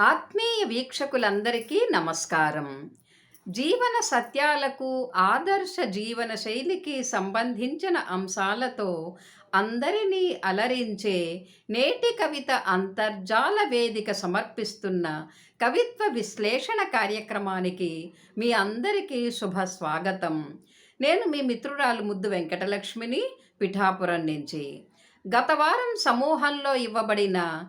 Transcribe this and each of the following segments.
ఆత్మీయ వీక్షకులందరికీ నమస్కారం. జీవన సత్యాలకు ఆదర్శ జీవన శైలికి సంబంధించిన అంశాలతో అందరినీ అలరించే నేటి కవిత అంతర్జాల వేదిక సమర్పిస్తున్న కవిత్వ విశ్లేషణ కార్యక్రమానికి మీ అందరికీ శుభ స్వాగతం. నేను మీ మిత్రురాలు ముద్దు వెంకటలక్ష్మిని పిఠాపురం నుంచి. గత వారం సమూహంలో ఇవ్వబడిన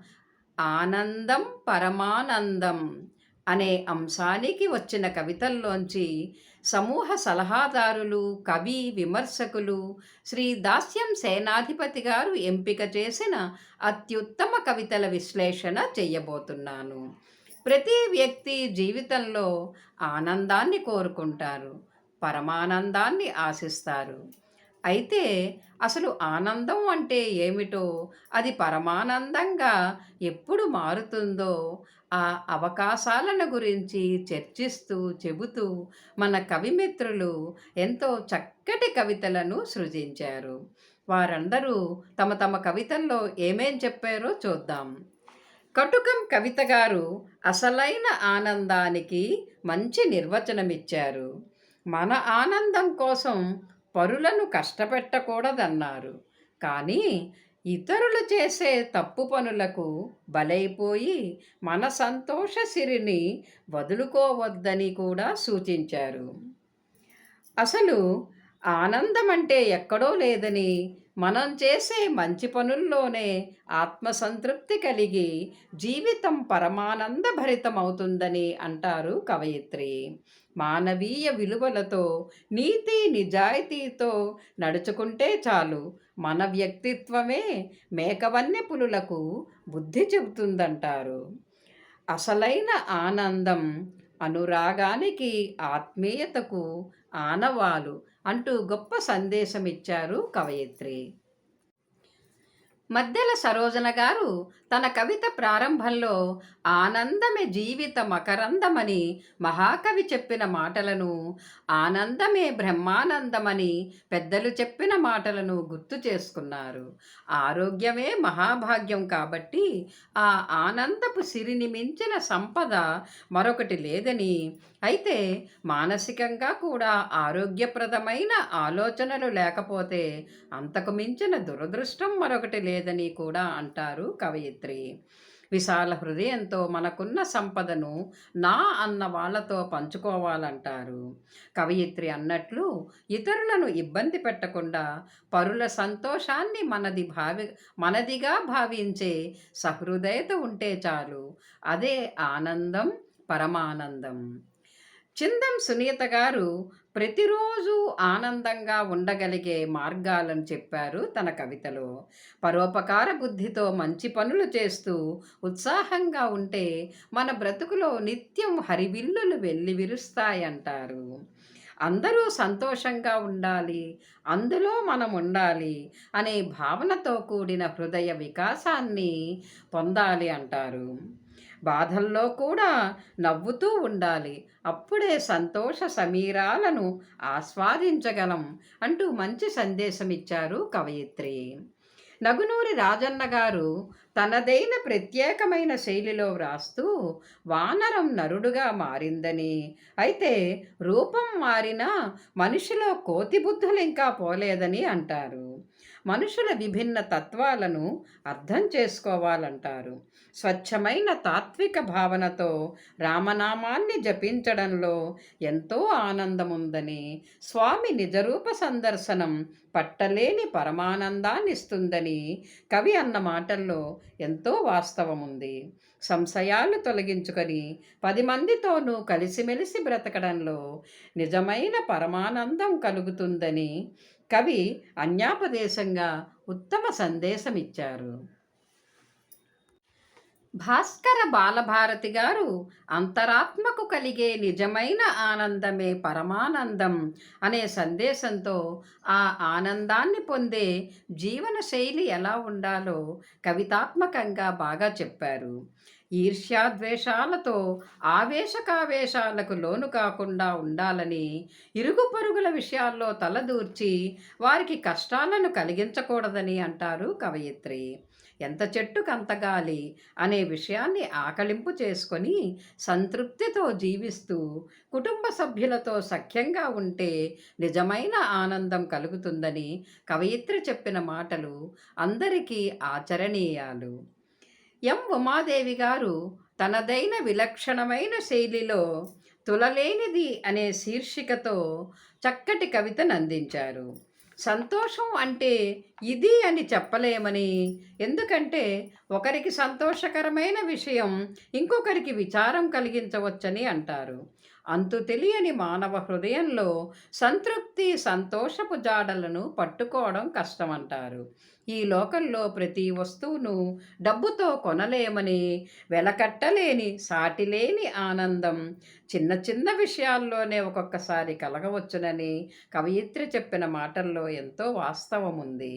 ఆనందం పరమానందం అనే అంశానికి వచ్చిన కవితల్లోంచి సమూహ సలహాదారులు కవి విమర్శకులు శ్రీ దాస్యం సేనాధిపతి గారు ఎంపిక చేసిన అత్యుత్తమ కవితల విశ్లేషణ చేయబోతున్నాను. ప్రతి వ్యక్తి జీవితంలో ఆనందాన్ని కోరుకుంటారు పరమానందాన్ని ఆశిస్తారు. అయితే అసలు ఆనందం అంటే ఏమిటో అది పరమానందంగా ఎప్పుడు మారుతుందో ఆ అవకాశాలను గురించి చర్చిస్తూ చెబుతూ మన కవిమిత్రులు ఎంతో చక్కటి కవితలను సృజించారు. వారందరూ తమ తమ కవితల్లో ఏమేం చెప్పారో చూద్దాం. కటుకం కవిత గారు అసలైన ఆనందానికి మంచి నిర్వచనమిచ్చారు. మన ఆనందం కోసం పరులను కష్టపెట్టకూడదన్నారు. కానీ ఇతరులు చేసే తప్పు పనులకు బలైపోయి మన సంతోష సిరిని వదులుకోవద్దని కూడా సూచించారు. అసలు ఆనందం అంటే ఎక్కడో లేదని మనం చేసే మంచి పనుల్లోనే ఆత్మసంతృప్తి కలిగి జీవితం పరమానంద భరితమవుతుందని అంటారు కవయిత్రి. మానవీయ విలువలతో నీతి నిజాయితీతో నడుచుకుంటే చాలు. మన వ్యక్తిత్వమే మేకవన్నె పులులకు బుద్ధి చెబుతుందంటారు. అసలైన ఆనందం అనురాగానికి ఆత్మీయతకు ఆనవాలు అంటూ గొప్ప సందేశం ఇచ్చారు కవయిత్రి. మద్దెల సరోజన గారు తన కవిత ప్రారంభంలో ఆనందమే జీవిత మకరందమని మహాకవి చెప్పిన మాటలను ఆనందమే బ్రహ్మానందమని పెద్దలు చెప్పిన మాటలను గుర్తు చేసుకున్నారు. ఆరోగ్యమే మహాభాగ్యం కాబట్టి ఆ ఆనందపు సిరిని మించిన సంపద మరొకటి లేదని. అయితే మానసికంగా కూడా ఆరోగ్యప్రదమైన ఆలోచనలు లేకపోతే అంతకు మించిన దురదృష్టం మరొకటి లేదని కూడా అంటారు కవయిత్రి విశాల హృదయంతో మనకున్న సంపదను నా అన్న వాళ్ళతో పంచుకోవాలంటారు. కవయిత్రి అన్నట్లు ఇతరులను ఇబ్బంది పెట్టకుండా పరుల సంతోషాన్ని మనది భావి మనదిగా భావించే సహృదయత ఉంటే చాలు. అదే ఆనందం పరమానందం. చిందం సునీత గారు ప్రతిరోజు ఆనందంగా ఉండగలిగే మార్గాలను చెప్పారు తన కవితలో. పరోపకార బుద్ధితో మంచి పనులు చేస్తూ ఉత్సాహంగా ఉంటే మన బ్రతుకులో నిత్యం హరివిల్లులు వెళ్ళి విరుస్తాయంటారు. అందరూ సంతోషంగా ఉండాలి అందులో మనం ఉండాలి అనే భావనతో కూడిన హృదయ వికాసాన్ని పొందాలి అంటారు. బాధల్లో కూడా నవ్వుతూ ఉండాలి. అప్పుడే సంతోష సమీరాలను ఆస్వాదించగలం అంటూ మంచి సందేశం ఇచ్చారు కవయిత్రి. నగునూరి రాజన్న గారు తనదైన ప్రత్యేకమైన శైలిలో వ్రాస్తూ వానరం నరుడుగా మారిందని. అయితే రూపం మారినా మనిషిలో కోతి బుద్ధులు ఇంకా పోలేదని అంటారు. మనుషుల విభిన్న తత్వాలను అర్థం చేసుకోవాలంటారు. స్వచ్ఛమైన తాత్విక భావనతో రామనామాన్ని జపించడంలో ఎంతో ఆనందముందని స్వామి నిజరూప సందర్శనం పట్టలేని పరమానందాన్నిస్తుందని కవి అన్న మాటల్లో ఎంతో వాస్తవముంది. సంశయాలు తొలగించుకొని పది మందితోనూ కలిసిమెలిసి బ్రతకడంలో నిజమైన పరమానందం కలుగుతుందని కవి అన్యాపదేశంగా ఉత్తమ సందేశం ఇచ్చారు భాస్కర బాలభారతి గారు అంతరాత్మకు కలిగే నిజమైన ఆనందమే పరమానందం అనే సందేశంతో ఆ ఆనందాన్ని పొందే జీవన శైలి ఎలా ఉండాలో కవితాత్మకంగా బాగా చెప్పారు. ఈర్ష్యాద్వేషాలతో ఆవేశకావేశాలకు లోను కాకుండా ఉండాలని ఇరుగు పరుగుల విషయాల్లో తలదూర్చి వారికి కష్టాలను కలిగించకూడదని అంటారు కవయిత్రి. ఎంత చెట్టుకంత గాలి అనే విషయాన్ని ఆకలింపు చేసుకొని సంతృప్తితో జీవిస్తూ కుటుంబ సభ్యులతో సఖ్యంగా ఉంటే నిజమైన ఆనందం కలుగుతుందని కవయిత్రి చెప్పిన మాటలు అందరికీ ఆచరణీయాలు. ఎం. ఉమాదేవి గారు తనదైన విలక్షణమైన శైలిలో తులలేనిది అనే శీర్షికతో చక్కటి కవితను అందించారు. సంతోషం అంటే ఇది అని చెప్పలేమని. ఎందుకంటే ఒకరికి సంతోషకరమైన విషయం ఇంకొకరికి విచారం కలిగించవచ్చని అంటారు. అంతు తెలియని మానవ హృదయంలో సంతృప్తి సంతోషపు జాడలను పట్టుకోవడం కష్టమంటారు. ఈ లోకంలో ప్రతి వస్తువును డబ్బుతో కొనలేమని వెలకట్టలేని సాటిలేని ఆనందం చిన్న చిన్న విషయాల్లోనే ఒక్కొక్కసారి కలగవచ్చునని కవయిత్రి చెప్పిన మాటల్లో ఎంతో వాస్తవం ఉంది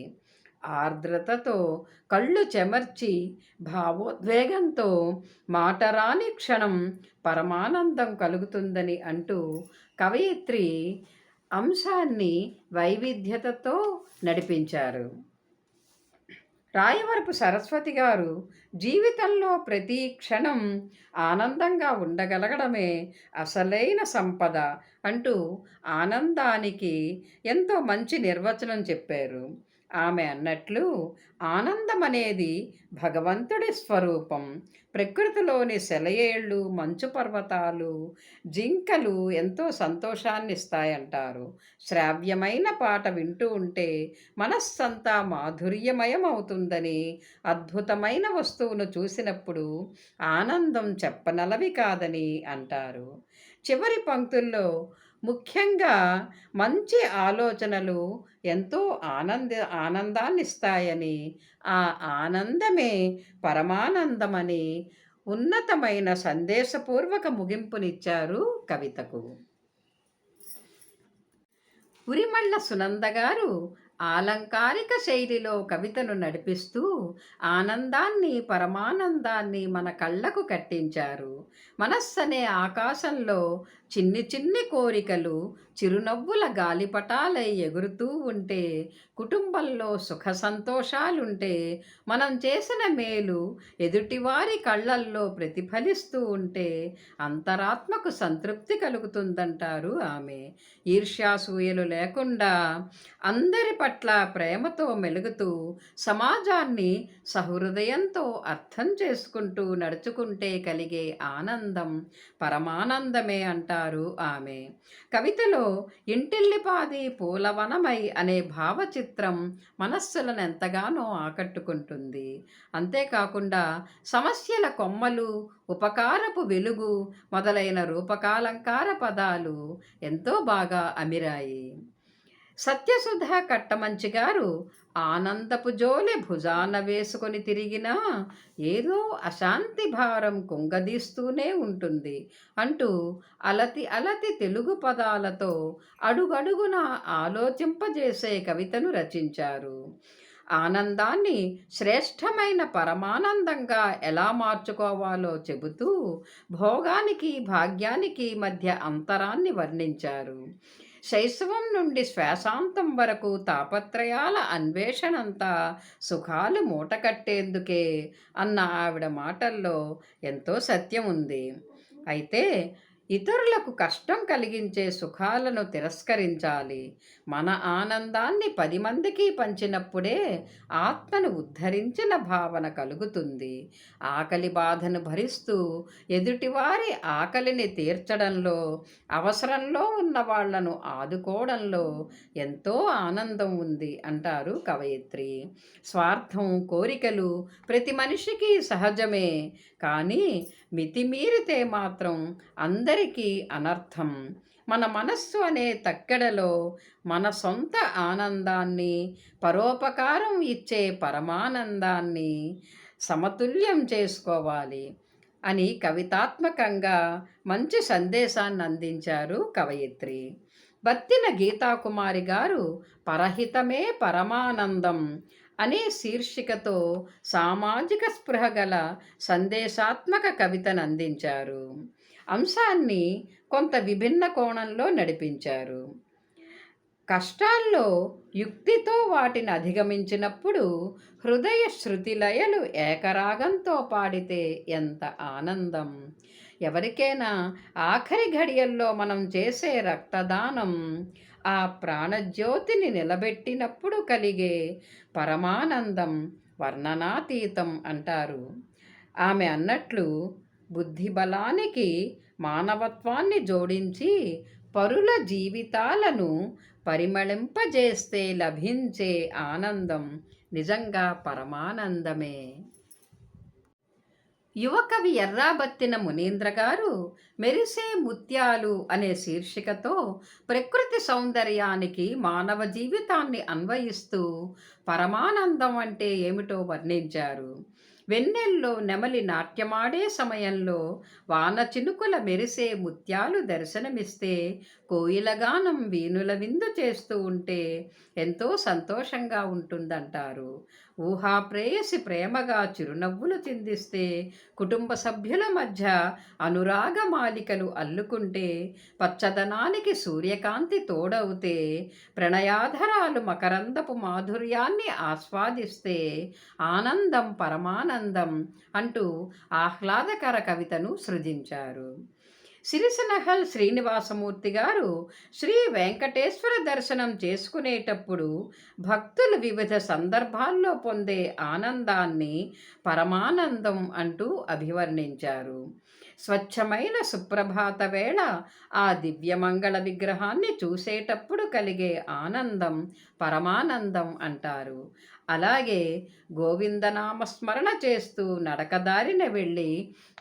ఆర్ద్రతతో కళ్ళు చెమర్చి భావోద్వేగంతో మాటరాని క్షణం పరమానందం కలుగుతుందని అంటూ కవయిత్రి అంశాన్ని వైవిధ్యతతో నడిపించారు. రాయవరపు సరస్వతి గారు జీవితంలో ప్రతి క్షణం ఆనందంగా ఉండగలగడమే అసలైన సంపద అంటూ ఆనందానికి ఎంతో మంచి నిర్వచనం చెప్పారు. ఆమె అన్నట్లు ఆనందం అనేది భగవంతుడి స్వరూపం. ప్రకృతిలోని సెలయేళ్ళు మంచు పర్వతాలు జింకలు ఎంతో సంతోషాన్ని ఇస్తాయంటారు శ్రావ్యమైన పాట వింటూ ఉంటే మనస్సంతా మాధుర్యమయం అవుతుందని అద్భుతమైన వస్తువు వస్తువును చూసినప్పుడు ఆనందం చెప్పనలవి కాదని అంటారు. చివరి పంక్తుల్లో ముఖ్యంగా మంచి ఆలోచనలు ఎంతో ఆనంద ఆనందాన్ని ఇస్తాయని ఆ ఆనందమే పరమానందమని ఉన్నతమైన సందేశపూర్వక ముగింపునిచ్చారు కవితకు. ఉరిమళ్ళ సునంద గారు ఆలంకారిక శైలిలో కవితను నడిపిస్తూ ఆనందాన్ని పరమానందాన్ని మన కళ్ళకు కట్టించారు. మనస్సనే ఆకాశంలో చిన్ని చిన్ని కోరికలు చిరునవ్వుల గాలిపటాలై ఎగురుతూ ఉంటే కుటుంబంలో సుఖ సంతోషాలుంటే మనం చేసిన మేలు ఎదుటివారి కళ్ళల్లో ప్రతిఫలిస్తూ ఉంటే అంతరాత్మకు సంతృప్తి కలుగుతుందంటారు ఆమె. ఈర్ష్యాసూయలు లేకుండా అందరి పట్ల ప్రేమతో మెలుగుతూ సమాజాన్ని సహృదయంతో అర్థం చేసుకుంటూ నడుచుకుంటే కలిగే ఆనందం పరమానందమే అంటారు. ఆమె. కవితలో ఇంటిల్లిపాది పూలవనమై అనే భావచిత్రం మనస్సులను ఎంతగానో ఆకట్టుకుంటుంది. అంతేకాకుండా సమస్యల కొమ్మలు ఉపకారపు వెలుగు మొదలైన రూపకాలంకార పదాలు ఎంతో బాగా అమిరాయి. సత్యసుధ కట్టమంచి గారు ఆనందపు జోలె భుజాన వేసుకొని తిరిగినా ఏదో అశాంతి భారం కుంగదీస్తూనే ఉంటుంది అంటూ అలతి అలతి తెలుగు పదాలతో అడుగడుగున ఆలోచింపజేసే కవితను రచించారు. ఆనందాన్ని శ్రేష్టమైన పరమానందంగా ఎలా మార్చుకోవాలో చెబుతూ భోగానికి భాగ్యానికి మధ్య అంతరాన్ని వర్ణించారు. శైశవం నుండి శ్వాసాంతం వరకు తాపత్రయాల అన్వేషణంతా సుఖాలు మూటకట్టేందుకే అన్న ఆవిడ మాటల్లో ఎంతో సత్యం ఉంది. అయితే ఇతరులకు కష్టం కలిగించే సుఖాలను తిరస్కరించాలి. మన ఆనందాన్ని పది మందికి పంచినప్పుడే ఆత్మను ఉద్ధరించిన భావన కలుగుతుంది. ఆకలి బాధను భరిస్తూ ఎదుటివారి ఆకలిని తీర్చడంలో అవసరంలో ఉన్న వాళ్ళను ఆదుకోవడంలో ఎంతో ఆనందం ఉంది అంటారు కవయిత్రి. స్వార్థం కోరికలు ప్రతి మనిషికి సహజమే కానీ మితిమీరితే మాత్రం అందరికీ అనర్థం. మన మనస్సు అనే తక్కెడలో మన సొంత ఆనందాన్ని పరోపకారం ఇచ్చే పరమానందాన్ని సమతుల్యం చేసుకోవాలి అని కవితాత్మకంగా మంచి సందేశాన్ని అందించారు కవయిత్రి. బత్తిన గీతాకుమారి గారు పరహితమే పరమానందం అనే శీర్షికతో సామాజిక స్పృహ గల సందేశాత్మక కవితను అందించారు. అంశాన్ని కొంత విభిన్న కోణంలో నడిపించారు. కష్టాల్లో యుక్తితో వాటిని అధిగమించినప్పుడు హృదయ శృతిలయలు ఏకరాగంతో పాడితే ఎంత ఆనందం! ఎవరికైనా ఆఖరి ఘడియల్లో మనం చేసే రక్తదానం ఆ ప్రాణజ్యోతిని నిలబెట్టినప్పుడు కలిగే పరమానందం వర్ణనాతీతం అంటారు. ఆమె అన్నట్లు బుద్ధి బలానికి మానవత్వాన్ని జోడించి పరుల జీవితాలను పరిమళింపజేస్తే లభించే ఆనందం నిజంగా పరమానందమే. యువకవి ఎర్రాబత్తిన మునీంద్ర గారు మెరిసే ముత్యాలు అనే శీర్షికతో ప్రకృతి సౌందర్యానికి మానవ జీవితాన్ని అన్వయిస్తూ పరమానందం అంటే ఏమిటో వర్ణించారు. వెన్నెల్లో నెమలి నాట్యమాడే సమయంలో వాన చినుకుల మెరిసే ముత్యాలు దర్శనమిస్తే కోయిలగానం వీణుల విందు చేస్తూ ఉంటే ఎంతో సంతోషంగా ఉంటుందంటారు. ఊహా ప్రేయసి ప్రేమగా చిరునవ్వులు చిందిస్తే కుటుంబ సభ్యుల మధ్య అనురాగ మాలికలు అల్లుకుంటే పచ్చదనానికి సూర్యకాంతి తోడవుతే ప్రణయాధరాలు మకరందపు మాధుర్యాన్ని ఆస్వాదిస్తే ఆనందం పరమానందం అంటూ ఆహ్లాదకర కవితను సృజించారు. సిరిసనహల్ శ్రీనివాసమూర్తి గారు శ్రీ వెంకటేశ్వర దర్శనం చేసుకునేటప్పుడు భక్తులు వివిధ సందర్భాల్లో పొందే ఆనందాన్ని పరమానందం అంటూ అభివర్ణించారు. స్వచ్ఛమైన సుప్రభాత వేళ ఆ దివ్యమంగళ విగ్రహాన్ని చూసేటప్పుడు కలిగే ఆనందం పరమానందం అంటారు. అలాగే గోవిందనామస్మరణ చేస్తూ నడకదారిన వెళ్ళి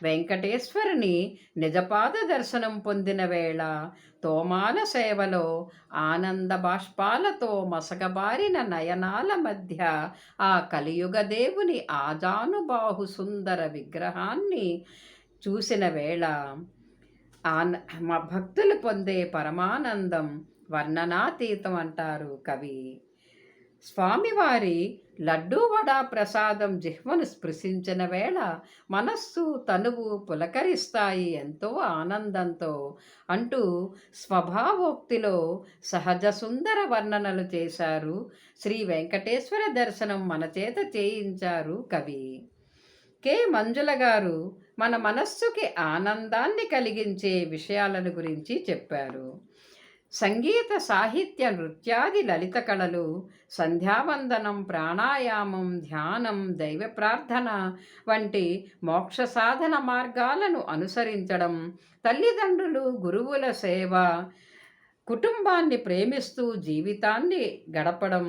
వెంకటేశ్వరుని నిజపాద దర్శనం పొందిన వేళ తోమాల సేవలో ఆనంద బాష్పాలతో మసగబారిన నయనాల మధ్య ఆ కలియుగ దేవుని ఆజానుబాహు సుందర విగ్రహాన్ని చూసిన వేళ ఆన మా భక్తులు పొందే పరమానందం వర్ణనాతీతం అంటారు కవి. స్వామివారి లడ్డూ వడా ప్రసాదం జిహ్వను స్పృశించిన వేళ మనస్సు తనువు పులకరిస్తాయి ఎంతో ఆనందంతో అంటూ స్వభావోక్తిలో సహజ సుందర వర్ణనలు చేశారు శ్రీ వెంకటేశ్వర దర్శనం మన చేత చేయించారు కవి. కె. మంజుల గారు మన మనస్సుకి ఆనందాన్ని కలిగించే విషయాలను గురించి చెప్పారు. సంగీత సాహిత్య నృత్యాది లలిత కళలు సంధ్యావందనం ప్రాణాయామం ధ్యానం దైవ ప్రార్థన వంటి మోక్ష సాధన మార్గాలను అనుసరించడం తల్లిదండ్రులు గురువుల సేవ కుటుంబాన్ని ప్రేమిస్తూ జీవితాన్ని గడపడం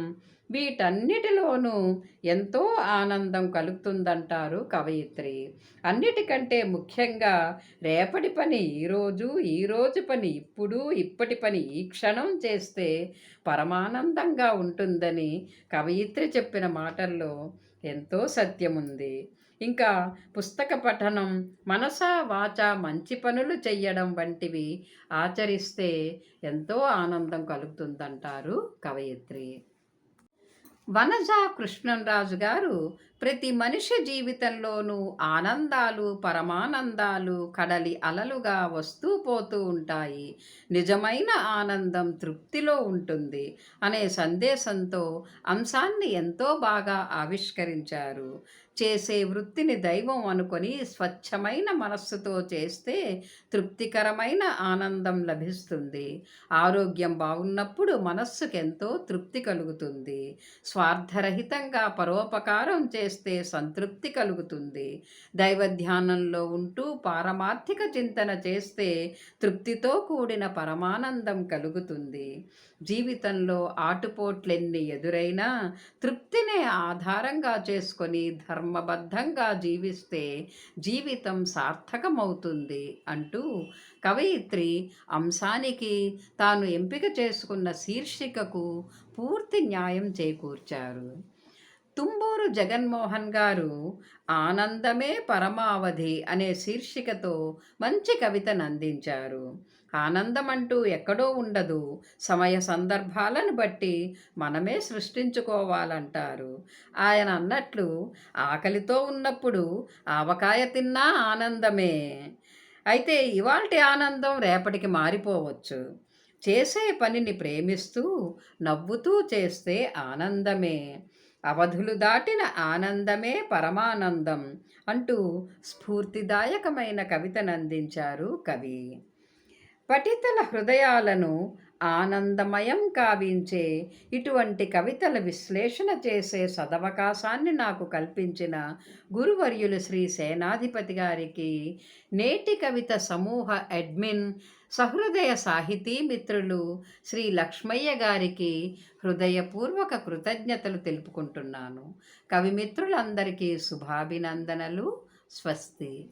వీటన్నిటిలోనూ ఎంతో ఆనందం కలుగుతుందంటారు కవయిత్రి. అన్నిటికంటే ముఖ్యంగా రేపటి పని ఈరోజు ఈరోజు పని ఇప్పుడు ఇప్పటి పని ఈ క్షణం చేస్తే పరమానందంగా ఉంటుందని కవయిత్రి చెప్పిన మాటల్లో ఎంతో సత్యముంది. ఇంకా పుస్తక పఠనం మనసా వాచ మంచి పనులు చెయ్యడం వంటివి ఆచరిస్తే ఎంతో ఆనందం కలుగుతుందంటారు కవయిత్రి. వనజ కృష్ణంరాజు గారు ప్రతి మనిషి జీవితంలోనూ ఆనందాలు పరమానందాలు కడలి అలలుగా వస్తూ పోతూ ఉంటాయి. నిజమైన ఆనందం తృప్తిలో ఉంటుంది అనే సందేశంతో అంశాన్ని ఎంతో బాగా ఆవిష్కరించారు. చేసే వృత్తిని దైవం అనుకొని స్వచ్ఛమైన మనస్సుతో చేస్తే తృప్తికరమైన ఆనందం లభిస్తుంది. ఆరోగ్యం బాగున్నప్పుడు మనస్సుకు ఎంతో తృప్తి కలుగుతుంది. స్వార్థరహితంగా పరోపకారం చేస్తే సంతృప్తి కలుగుతుంది. దైవ ధ్యానంలో ఉంటూ పారమార్థిక చింతన చేస్తే తృప్తితో కూడిన పరమానందం కలుగుతుంది. జీవితంలో ఆటుపోట్లెన్ని ఎదురైనా తృప్తినే ఆధారంగా చేసుకొని ధర్మబద్ధంగా జీవిస్తే జీవితం సార్థకమవుతుంది అంటూ కవయిత్రి అంశానికి తాను ఎంపిక చేసుకున్న శీర్షికకు పూర్తి న్యాయం చేకూర్చారు. తుంబూరు జగన్మోహన్ గారు ఆనందమే పరమావధి అనే శీర్షికతో మంచి కవితను అందించారు ఆనందం అంటూ ఎక్కడో ఉండదు. సమయ సందర్భాలను బట్టి మనమే సృష్టించుకోవాలంటారు. ఆయన అన్నట్లు ఆకలితో ఉన్నప్పుడు ఆవకాయ తిన్నా ఆనందమే. అయితే ఇవాల్టి ఆనందం రేపటికి మారిపోవచ్చు. చేసే పనిని ప్రేమిస్తూ నవ్వుతూ చేస్తే ఆనందమే. అవధులు దాటిన ఆనందమే పరమానందం అంటూ స్ఫూర్తిదాయకమైన కవితనందించారు కవి. పఠితల హృదయాలను ఆనందమయం కావించే ఇటువంటి కవితల విశ్లేషణ చేసే సదవకాశాన్ని నాకు కల్పించిన గురువర్యులు శ్రీ సేనాధిపతి గారికి నేటి కవిత సమూహ అడ్మిన్ సహృదయ సాహితీ మిత్రులు శ్రీ లక్ష్మయ్య గారికి హృదయపూర్వక కృతజ్ఞతలు తెలుపుకుంటున్నాను. కవిమిత్రులందరికీ శుభాభినందనలు. స్వస్తి.